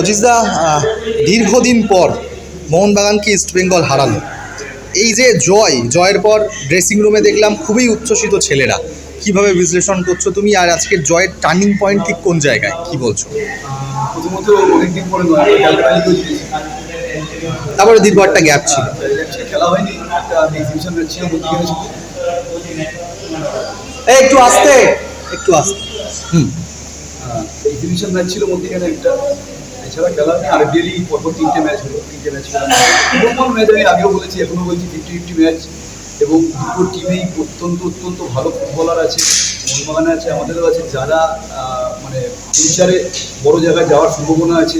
অজিজদা দীর্ঘদিন পর মোহনবাগানকে ইস্ট বেঙ্গল হারালো। এই যে জয় জয়ের পর ড্রেসিং রুমে দেখলাম খুবই উচ্ছ্বসিত ছেলেরা। কীভাবে বিশ্লেষণ করছ তুমি? আর আজকের জয়ের টার্নিং পয়েন্ট ঠিক কোন জায়গায়? কি বলছো? প্রথমত অনেকদিন পরে তারপরে দীর্ঘ একটা গ্যাপ ছিল। খেলা হয়নি একটু আসতে একটু আসতে। হুম। এক্সিবিশন ম্যাচ ছিল মধ্যখানে একটা। এছাড়া খেলা হয়নি আর ডেলি পরপর তিনটে ম্যাচ হলো, তিনটে ম্যাচ খেলা নর্মাল ম্যাচ আমি আগেও বলেছি, এখনও বলছি ফিফটি ফিফটি ম্যাচ এবং দুটো টিমেই অত্যন্ত অত্যন্ত ভালো ফুটবলার আছে মোহনবাগানে আছে, আমাদেরও আছে। যারা মানে ফিউচারে বড় জায়গায় যাওয়ার সম্ভাবনা আছে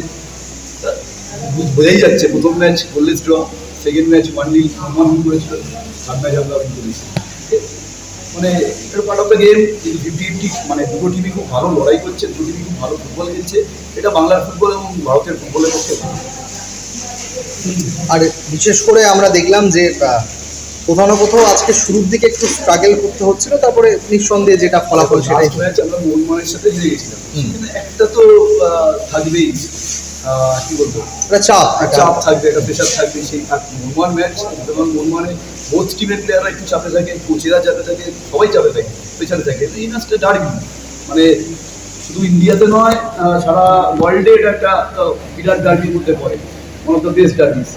বোঝাই যাচ্ছে। প্রথম match golden draw second match one nil one করেছিল। থার্ড ম্যাচ আমরা করেছি। মানে এটা part of the game fifty মানে দুটো টিমই খুব ভালো লড়াই করছে দুটো টিমই খুব ভালো ফুটবল খেলছে। এটা বাংলার ফুটবল এবং ভারতের ফুটবলের পক্ষে আর বিশেষ করে আমরা দেখলাম যে কোথাও না কোথাও আজকে শুরুর দিকে একটু স্ট্রাগল করতে হচ্ছিল তারপরে নিঃসন্দেহে যেটা ফলাফল সেটাই। আমরা মোহনমানের সাথে হেরে গেছিলাম। একটা তো থাকবেই। কি বলব? একটা চাপ চাপ থাকবে একটা প্রেশার থাকবে সেই আর মোহনমান ম্যাচ এবং মোহনমানে বোথ টিমের প্লেয়াররা একটু চাপে থাকে কোচেরা চাপে থাকে সবাই চাপে থাকে প্রেশারে থাকে এই ম্যাচটা ডার্বি মানে শুধু ইন্ডিয়াতে নয় সারা ওয়ার্ল্ডে এটা একটা বিরাট ডার্বির মধ্যে পড়ে। One of the best derbies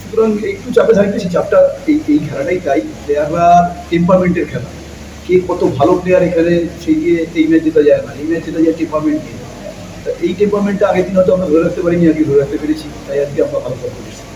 সুতরাং একটু চাপে থাকবে সেই চাপটা এই এই খেলাটাই তাই। প্লেয়াররা টেম্পারমেন্টের খেলা। কে কত ভালো প্লেয়ার এখানে সেই দিয়ে এই ম্যাচ জেতা যায় না। এই ম্যাচ জেতা যায় টেম্পারমেন্ট তা এই টেম্পারমেন্টটা আগের দিন হয়তো আমরা ধরে রাখতে পারিনি আজকে ধরে রাখতে পেরেছি। তাই আজকে আমরা ভালো করতে করেছি